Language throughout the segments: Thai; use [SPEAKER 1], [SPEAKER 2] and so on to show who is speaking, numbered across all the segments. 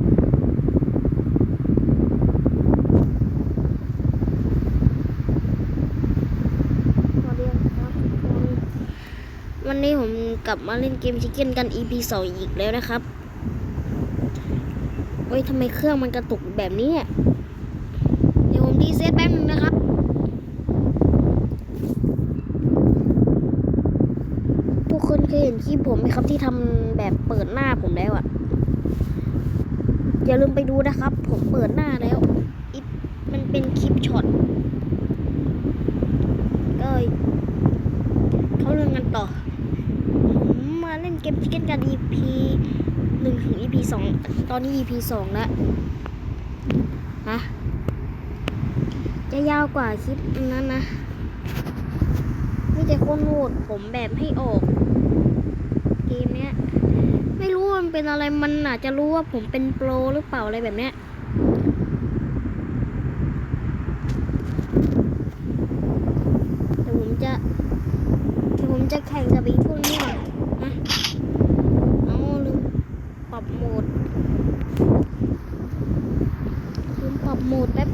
[SPEAKER 1] สวัสดีครับทุกคนวันนี้ผมกลับมาเล่นเกมชิคเก้นกัน EP สองอีกแล้วนะครับเฮ้ยทำไมเครื่องมันกระตุกแบบนี้ เดี๋ยวผมรีเซตแป๊บนึงนะครับทุกคนเคยเห็นคลิปผมไหมครับที่ทำแบบเปิดหน้าผมแล้วอะ อย่าลืมไปดูนะครับ ผมเปิดหน้าแล้วอิมันเป็นคลิปช็อตก็เขาเรื่องกันต่อผมมาเล่นเกมชิคเก้นกัน EP หนึ่งถึง EP สองตอนนี้ EP สองแล้วฮะจะยาวกว่าคลิปนั้นนะไมีแต่คนโหวตผมแบบให้ออก เกมเนี้ย ไม่รู้ เป็นอะไรมันอาจจะรู้ว่าผมเป็นโปรหรือเปล่าอะไรแบบเนี้ยแต่ผมจะเดี๋ยวผมจะแข่งกับไอ้พวกนี้ก่อนนะเอาลืมปรับโหมดลืมปรับโหมดแป๊บ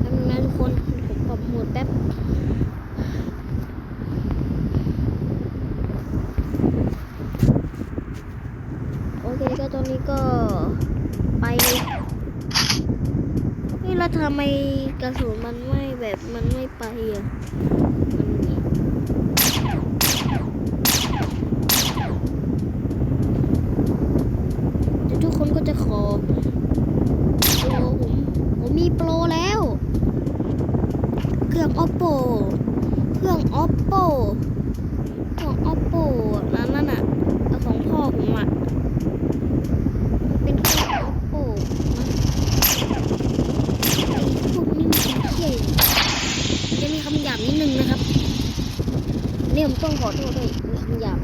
[SPEAKER 1] แป๊บนึงนะทุกคนผมปรับโหมดแป๊บ โอเคก็ตอนนี้ก็ไปเลยนี่ แล้วทำไมกระสุนมันไม่แบบมันไม่ไปอะ มันมี เดี๋ยวทุกคนก็จะขอโปรผม ผมมีโปรแล้ว เครื่อง oppo เครื่อง oppo เครื่อง oppo นั่นนั่นน่ะเอาของพ่อผมอะมันเป็นเครื่อง oppo นะไอ้พวกนี้มันเป็นเที่ยจะมีคำหยาบนิดนึงนะครับ นี่ผมต้องขอโทษด้วยมีคำหยาบ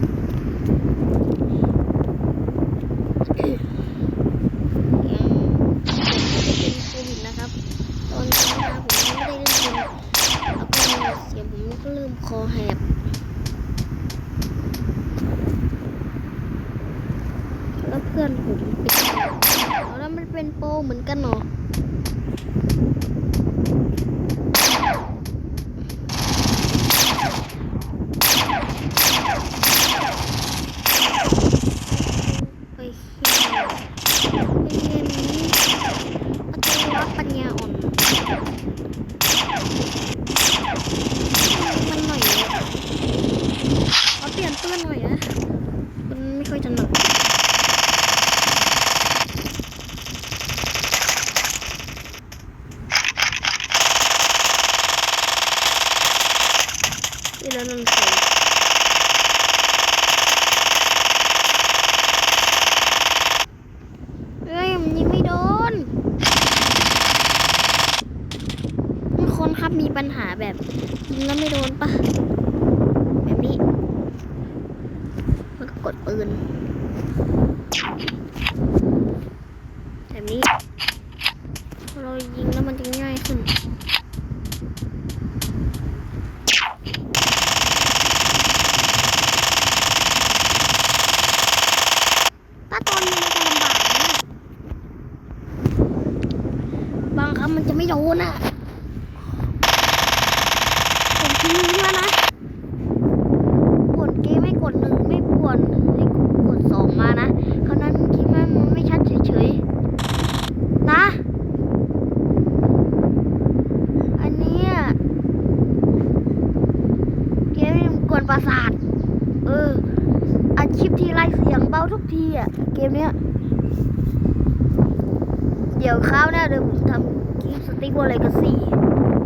[SPEAKER 1] ยังผมจะเป็นโควิดนะครับตอนนี้นผมยังได้เล่นแล้วก็เสียงผมก็เริ่มคอแหบแล้วเพื่อนผมเป็นแล้วมันเป็นโปเหมือนกันเนาะไปเที่ยวไปเรียนอัตวัปัญญาอ่อนมันหน่อยเลยขอเปลี่ยนปืนหน่อยนะมันไม่ค่อยถนัด นี่แล้วนั่นใส่เอ้ยมันยิงไม่โดนมีคนครับมีปัญหาแบบยิงแล้วไม่โดนปะแบบนี้ มันก็กดปืน แบบนี้พอเรายิงแล้วมันจะง่ายขึ้น ถ้าตอนนี้มันจะลำบากนะบางครั้ง มันจะไม่โดนอะผมทิ้งนิ้วแล้วนะปวดเกมไม่กดหนึ่งไม่ปวดให้กดสองมานะคราวนั้นคลิปนั้นมันไม่ชัดเฉยๆ นะ อันนี้เกมมันกวนประสาท เอออัดคลิปทีไรเสียงเบาทุกทีอะ เกมเนี้ยเดี๋ยวคราวหน้าเดี๋ยวผมทำ คลิปสติ๊กวอลเลกซี่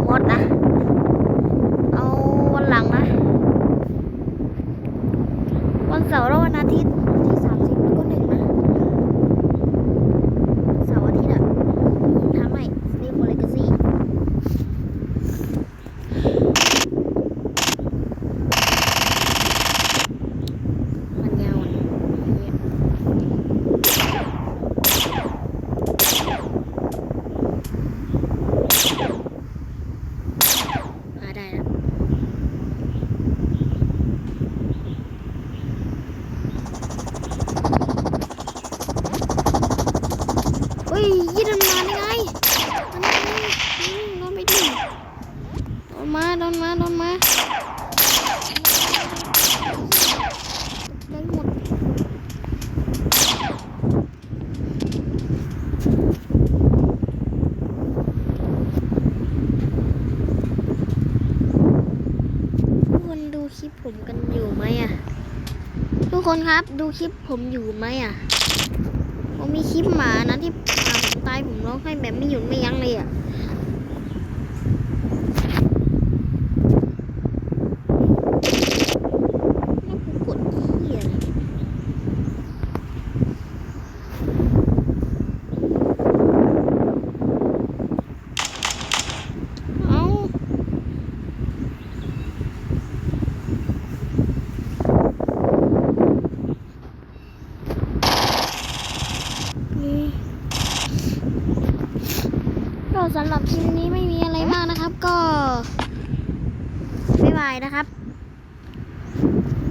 [SPEAKER 1] มดนะ เอาวันหลังนะ วันเสาร์และวันอาทิตย์ที่สามสิบแล้วก็หนึ่งนะ ยยี่ดันมานี่ไงโดนไม่ดีโดนมาโดนมาโดนมาได้คนดูคลิปผมกันอยู่ไหมอะ ทุกคนครับดูคลิปผมอยู่ไหมอะ ผมมีคลิปหมานะที่ ตายผมร้องไห้แบบไม่หยุดไม่ยั้งเลยอะแล้วกูกดเหี้ยอะไรเอ้า นี่ก็ สำหรับคลิปนี้ไม่มีอะไรมากนะครับ ก็บ๊ายบายนะครับ